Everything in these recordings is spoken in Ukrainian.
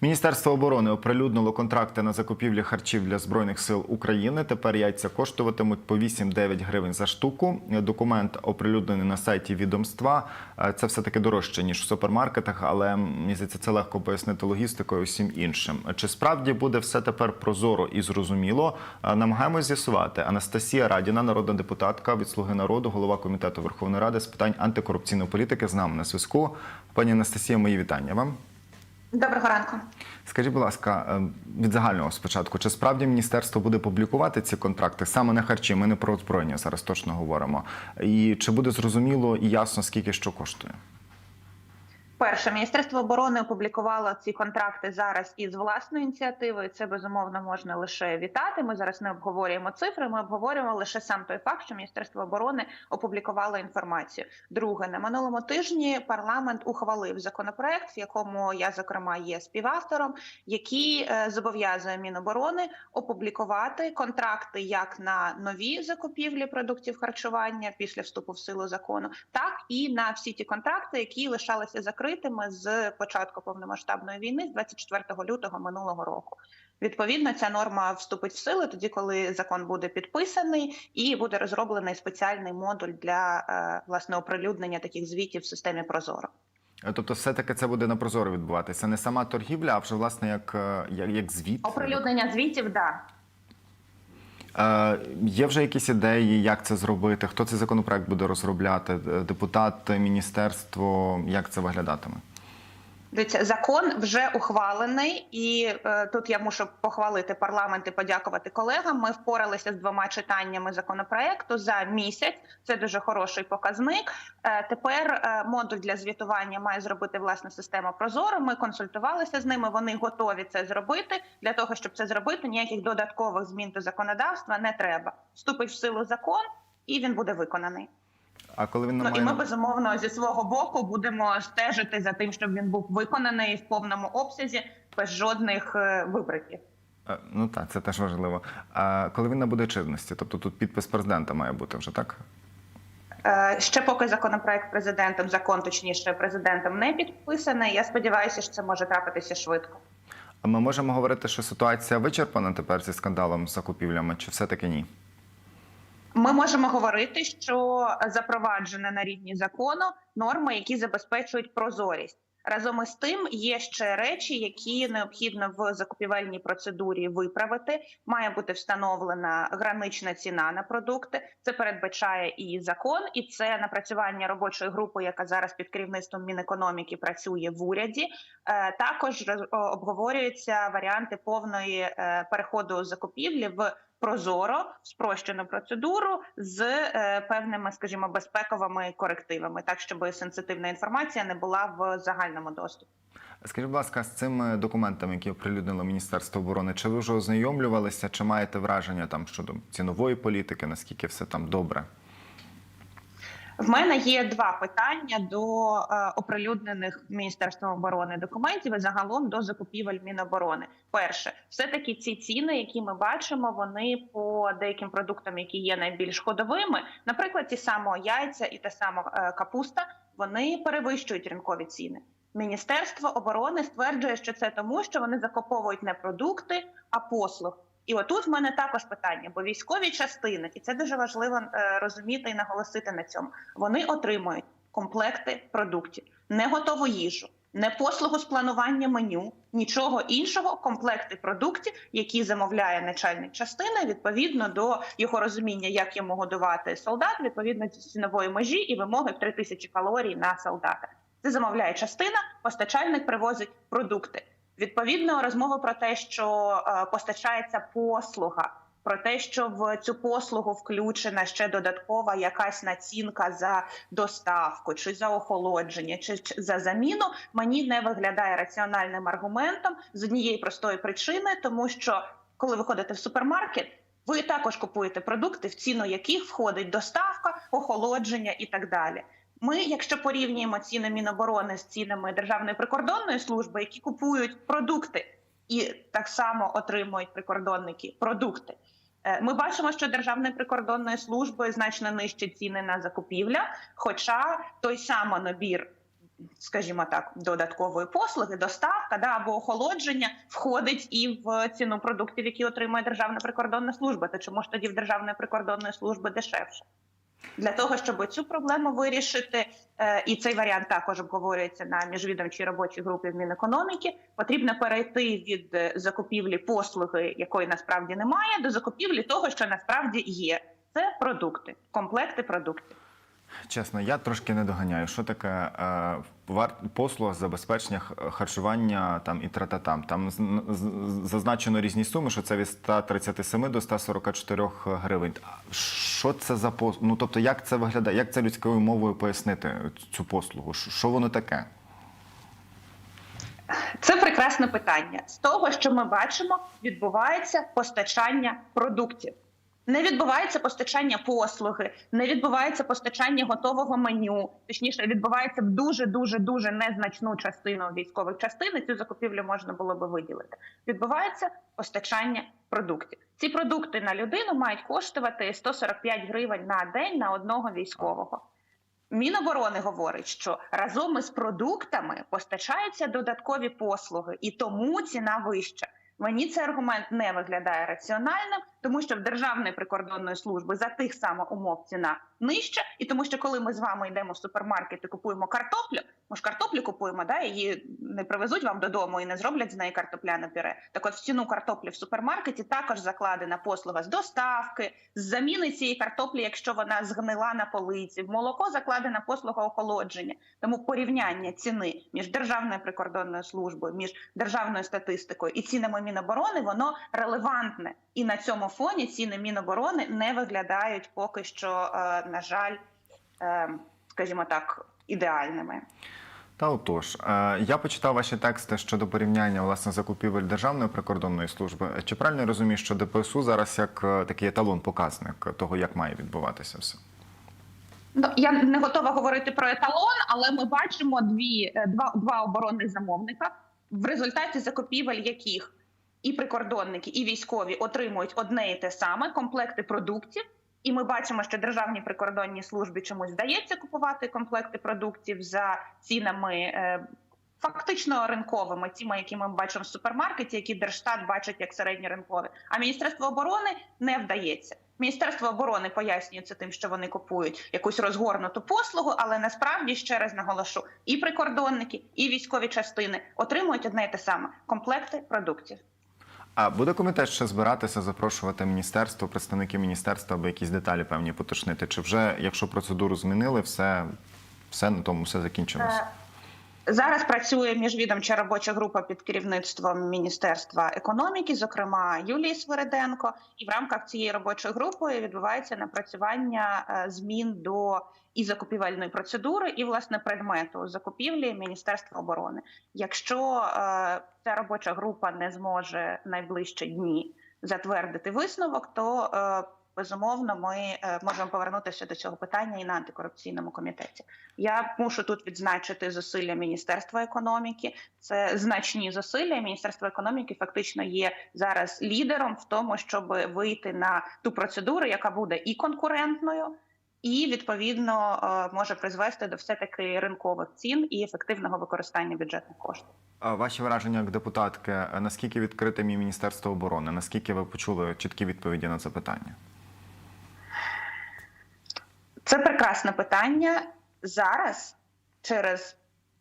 Міністерство оборони оприлюднило контракти на закупівлі харчів для збройних сил України. Тепер яйця коштуватимуть по 8-9 гривень за штуку. Документ оприлюднений на сайті відомства. Е, Це все таки дорожче ніж в супермаркетах, але здається, це легко пояснити логістикою усім іншим. Чи справді буде все тепер прозоро і зрозуміло? Е, Намагаємось з'ясувати. Анастасія Радіна, народна депутатка від Слуги народу, голова комітету Верховної Ради з питань антикорупційної політики, з нами на зв'язку. Пані Анастасія, мої вітання вам. Доброго ранку. Скажіть, будь ласка, е, від загального спочатку, чи справді міністерство буде публікувати ці контракти саме на харчі? Ми не про озброєння зараз точно говоримо. І чи буде зрозуміло і ясно, скільки що коштує? Перше, міністерство оборони опублікувало ці контракти зараз із власної ініціативи. і Це безумовно можна лише вітати. Ми зараз не обговорюємо цифри. Ми обговорюємо лише сам той факт, що міністерство оборони опублікувало інформацію. Друге, на минулому тижні парламент ухвалив законопроект, в якому я зокрема є співавтором, який е, зобов'язує Міноборони опублікувати контракти як на нові закупівлі продуктів харчування після вступу в силу закону, так і на всі ті контракти, які лишалися закритими з початку повномасштабної війни з 24 лютого минулого року. Відповідно, ця норма вступить в силу тоді, коли закон буде підписаний, і буде розроблений спеціальний модуль для е, власне оприлюднення таких звітів в системі Прозоро. Е, Тобто, все-таки це буде на прозоро відбуватися. Не сама торгівля, а вже власне як, е, як, як звіт. Оприлюднення звітів, да. Е, є вже якісь ідеї, як це зробити? Хто цей законопроект буде розробляти? Депутат, міністерство, як це виглядатиме? Дивіться, закон вже ухвалений, і е, тут я мушу похвалити парламент і подякувати колегам. Ми впоралися з двома читаннями законопроекту за місяць. Це дуже хороший показник. Е, тепер е, модуль для звітування має зробити власна система Прозоро. Ми консультувалися з ними. Вони готові це зробити. Для того щоб це зробити, ніяких додаткових змін до законодавства не треба. Вступить в силу закон, і він буде виконаний. А коли він Ну і ми безумовно зі свого боку будемо стежити за тим, щоб він був виконаний в повному обсязі без жодних е, вибриків. Е, Ну так, це теж важливо. А коли він набуде чинності? Тобто тут підпис президента має бути вже так? Е, Ще поки законопроект президентом, закон точніше президентом не підписаний. Я сподіваюся, що це може трапитися швидко. А ми можемо говорити, що ситуація вичерпана тепер зі скандалом з закупівлями, чи все-таки ні? Ми можемо говорити, що запроваджена на рівні закону норми, які забезпечують прозорість. Разом із тим є ще речі, які необхідно в закупівельній процедурі виправити. Має бути встановлена гранична ціна на продукти. Це передбачає і закон, і це напрацювання робочої групи, яка зараз під керівництвом Мінекономіки працює в уряді. Е, Також обговорюються варіанти повної е, переходу закупівлі в прозоро спрощену процедуру з е, певними, скажімо, безпековими корективами, так щоб сенситивна інформація не була в загальному доступі. Скажіть, будь ласка, з цими документами, які оприлюднило Міністерство оборони, чи ви вже ознайомлювалися, чи маєте враження там щодо цінової політики, наскільки все там добре? В мене є два питання до е, оприлюднених міністерством оборони документів і загалом до закупівель Міноборони. Перше, все таки ці ціни, які ми бачимо, вони по деяким продуктам, які є найбільш ходовими, наприклад, ті само яйця і та сама е, капуста, вони перевищують ринкові ціни. Міністерство оборони стверджує, що це тому, що вони закуповують не продукти, а послуг. І отут в мене також питання, бо військові частини, і це дуже важливо е, розуміти і наголосити на цьому. Вони отримують комплекти продуктів, не готову їжу, не послугу з планування меню, нічого іншого. Комплекти продуктів, які замовляє начальник частини, відповідно до його розуміння, як йому годувати солдат, відповідно до цінової межі і вимоги в 3000 калорій на солдата. Це замовляє частина, постачальник привозить продукти. Відповідно, розмови про те, що е, постачається послуга, про те, що в цю послугу включена ще додаткова якась націнка за доставку, чи за охолодження, чи за заміну, мені не виглядає раціональним аргументом з однієї простої причини, тому що коли ви ходите в супермаркет. Ви також купуєте продукти, в ціну яких входить доставка, охолодження і так далі. Ми, якщо порівнюємо ціни Міноборони з цінами Державної прикордонної служби, які купують продукти і так само отримують прикордонники продукти. е, Ми бачимо, що Державної прикордонної служби значно нижчі ціни на закупівля, хоча той самий набір скажімо так, додаткової послуги, доставка да, або охолодження входить і в ціну продуктів, які отримує Державна прикордонна служба. То чому ж тоді в Державної прикордонної служби дешевше? Для того щоб цю проблему вирішити, е, і цей варіант також обговорюється на міжвідомчій робочій групі в Мінекономіки. Потрібно перейти від е, закупівлі послуги, якої насправді немає, до закупівлі того, що насправді є. Це продукти, комплекти продуктів. Чесно, я трошки не доганяю. Що таке е, послуга забезпечення харчування там і трататам? Там зазначено різні суми, що це від 137 до 144 гривень. Що це за послуга? Ну тобто, як це виглядає? Як це людською мовою пояснити цю послугу? Що воно таке? Це прекрасне питання. З того, що ми бачимо, відбувається постачання продуктів. Не відбувається постачання послуги, не відбувається постачання готового меню. Точніше, відбувається в дуже дуже дуже незначну частину військових частин. і Цю закупівлю можна було би виділити. Відбувається постачання продуктів. Ці продукти на людину мають коштувати 145 гривень на день на одного військового. Міноборони говорить, що разом із продуктами постачаються додаткові послуги, і тому ціна вища. Мені цей аргумент не виглядає раціональним, тому що в Державної прикордонної служби за тих самих умов ціна нижча, і тому що коли ми з вами йдемо в супермаркет і купуємо картоплю, ми ж картоплю купуємо, да її не привезуть вам додому і не зроблять з неї картопляне пюре. Так от в ціну картоплі в супермаркеті також закладена послуга з доставки, з заміни цієї картоплі, якщо вона згнила на полиці. В молоко закладена послуга охолодження. Тому порівняння ціни між державною прикордонною службою, між державною статистикою і цінами Міноборони, воно релевантне. І на цьому фоні ціни Міноборони не виглядають поки що, е, на жаль, е, скажімо так, ідеальними. Та отож, е, я почитав ваші тексти щодо порівняння власне закупівель Державної прикордонної служби. Чи правильно я розумію, що ДПСУ зараз як такий еталон, показник того, як має відбуватися все? Ну, я не готова говорити про еталон, але ми бачимо дві два, два оборонних замовника, в результаті закупівель яких і прикордонники, і військові отримують одне і те саме комплекти продуктів. І ми бачимо, що державній прикордонній службі чомусь вдається купувати комплекти продуктів за цінами. е, Фактично ринковими, тими, які ми бачимо в супермаркеті, які Держстат бачить як середньоринкові. А Міністерство оборони не вдається. Міністерство оборони пояснює це тим, що вони купують якусь розгорнуту послугу, але насправді ще раз наголошу: і прикордонники, і військові частини отримують одне і те саме комплекти продуктів. А буде комітет ще збиратися, запрошувати міністерство, представників міністерства, аби якісь деталі певні поточнити? Чи вже, якщо процедуру змінили, все, все на тому все закінчилося? Е, Зараз працює міжвідомча робоча група під керівництвом Міністерства економіки, зокрема Юлії Свириденко. І в рамках цієї робочої групи відбувається напрацювання е, змін до і закупівельної процедури, і власне предмету закупівлі Міністерства оборони. Якщо е, ця робоча група не зможе найближчі дні затвердити висновок, то е, безумовно ми е, можемо повернутися до цього питання і на антикорупційному комітеті. Я мушу тут відзначити зусилля Міністерства економіки. Це значні зусилля. Міністерство економіки фактично є зараз лідером в тому, щоб вийти на ту процедуру, яка буде і конкурентною. І відповідно е, може призвести до все таки ринкових цін і ефективного використання бюджетних коштів. А ваші враження як депутатки, е, наскільки відкрите мій Міністерство оборони? Наскільки ви почули чіткі відповіді на це питання? Це прекрасне питання зараз, через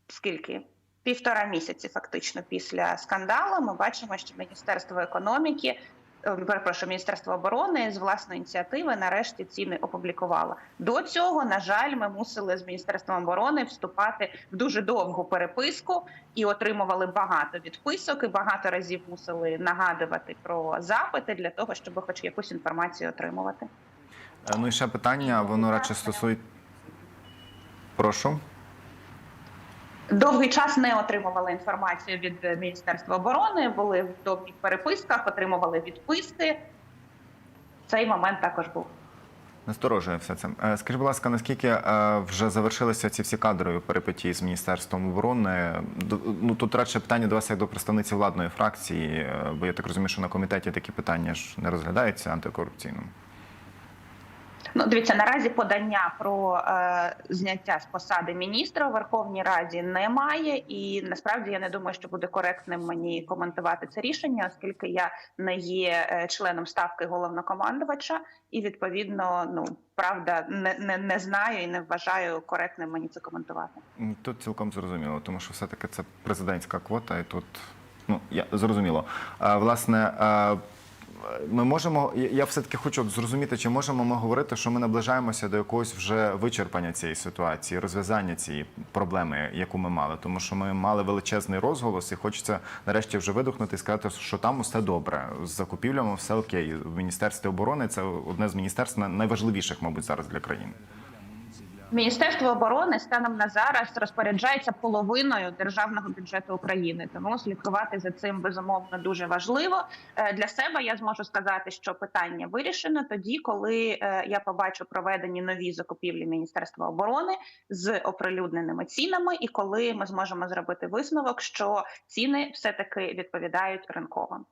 скільки півтора місяці, фактично після скандалу, ми бачимо, що Міністерство економіки. Е, Перепрошую, Міністерство оборони з власної ініціативи нарешті ціни опублікувало. До цього, на жаль, ми мусили з міністерством оборони вступати в дуже довгу переписку і отримували багато відписок, і багато разів мусили нагадувати про запити для того, щоб хоч якусь інформацію отримувати. Е, Ну і ще питання, воно радше стосує. Прошу. Довгий час не отримували інформацію від Міністерства оборони, були в довгих переписках, отримували відписки. Цей момент також був. Насторожує все це. Е, Скажіть, будь ласка, наскільки е, вже завершилися ці всі кадрові перипетії з Міністерством оборони? Ну тут радше питання до вас як до представниці владної фракції, е, бо я так розумію, що на комітеті такі питання ж не розглядаються антикорупційному. Ну, дивіться, наразі подання про е, зняття з посади міністра у Верховній Раді немає, і насправді я не думаю, що буде коректним мені коментувати це рішення, оскільки я не є е, членом ставки головнокомандувача, і відповідно, ну правда, не, не, не знаю і не вважаю коректним мені це коментувати. Тут цілком зрозуміло, тому що все-таки це президентська квота, і тут ну я зрозуміло. А, власне, а, ми можемо. я- Я все-таки хочу зрозуміти, чи можемо ми говорити, що ми наближаємося до якогось вже вичерпання цієї ситуації, розв'язання цієї проблеми, яку ми мали, тому що ми мали величезний розголос, і хочеться нарешті вже видухнути, і сказати, що там усе добре з закупівлями, все окей. В міністерстві оборони це одне з міністерств най- найважливіших, мабуть, зараз для країни. Міністерство оборони станом на зараз розпоряджається половиною державного бюджету України, тому слідкувати за цим безумовно дуже важливо. Е, Для себе я зможу сказати, що питання вирішено тоді, коли е, я побачу проведені нові закупівлі Міністерства оборони з оприлюдненими цінами, і коли ми зможемо зробити висновок, що ціни все таки відповідають ринковим.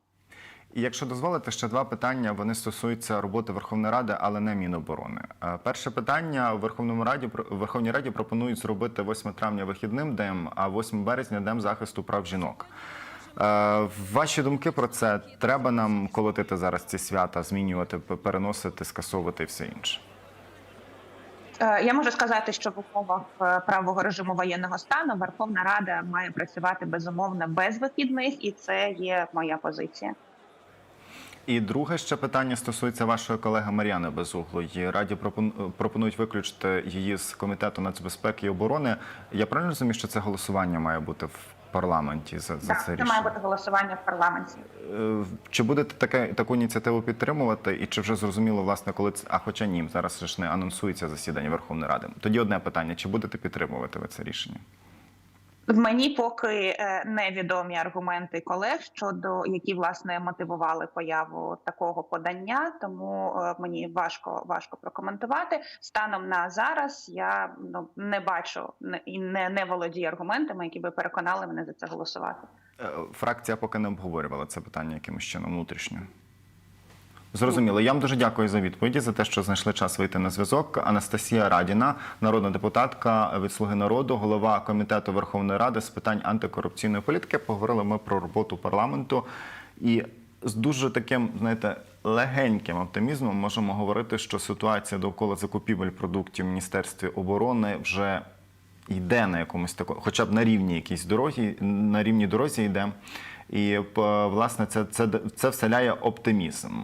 І якщо дозволите, ще два питання. Вони стосуються роботи Верховної Ради, але не Міноборони. Е, Перше питання в Верховному Раді в Верховній Раді пропонують зробити 8 травня вихідним днем, а 8 березня днем захисту прав жінок. Е, Ваші думки про це треба нам колотити зараз ці свята, змінювати, переносити, скасовувати і все інше. Е, Я можу сказати, що в умовах правового режиму воєнного стану Верховна Рада має працювати безумовно без вихідних, і це є моя позиція. І друге ще питання стосується вашої колеги Мар'яни Безуглої. Раді пропон- пропонують виключити її з комітету нацбезпеки і оборони. Я правильно розумію, що це голосування має бути в парламенті за, за Так, це це рішення? має бути голосування в парламенті. Е, Чи будете таке таку ініціативу підтримувати, і чи вже зрозуміло, власне, коли це а хоча ні, зараз ж не анонсується засідання Верховної Ради. Тоді одне питання: чи будете підтримувати ви це рішення? Мені поки е, невідомі аргументи колег щодо які власне мотивували появу такого подання, тому е, мені важко важко прокоментувати. Станом на зараз я ну не бачу і не, не володію аргументами, які би переконали мене за це голосувати. Е, Фракція поки не обговорювала це питання якимось чином внутрішньо. Зрозуміло. Я вам дуже дякую за відповіді, за те, що знайшли час вийти на зв'язок. Анастасія Радіна, народна депутатка від Слуги народу, голова комітету Верховної Ради з питань антикорупційної політики. Поговорили ми про роботу парламенту і з дуже таким, знаєте, легеньким оптимізмом можемо говорити, що ситуація довкола закупівель продуктів в Міністерстві оборони вже йде на якомусь такому, хоча б на рівні якійсь дороги, на рівні дорозі йде. І власне це, це, це вселяє оптимізм.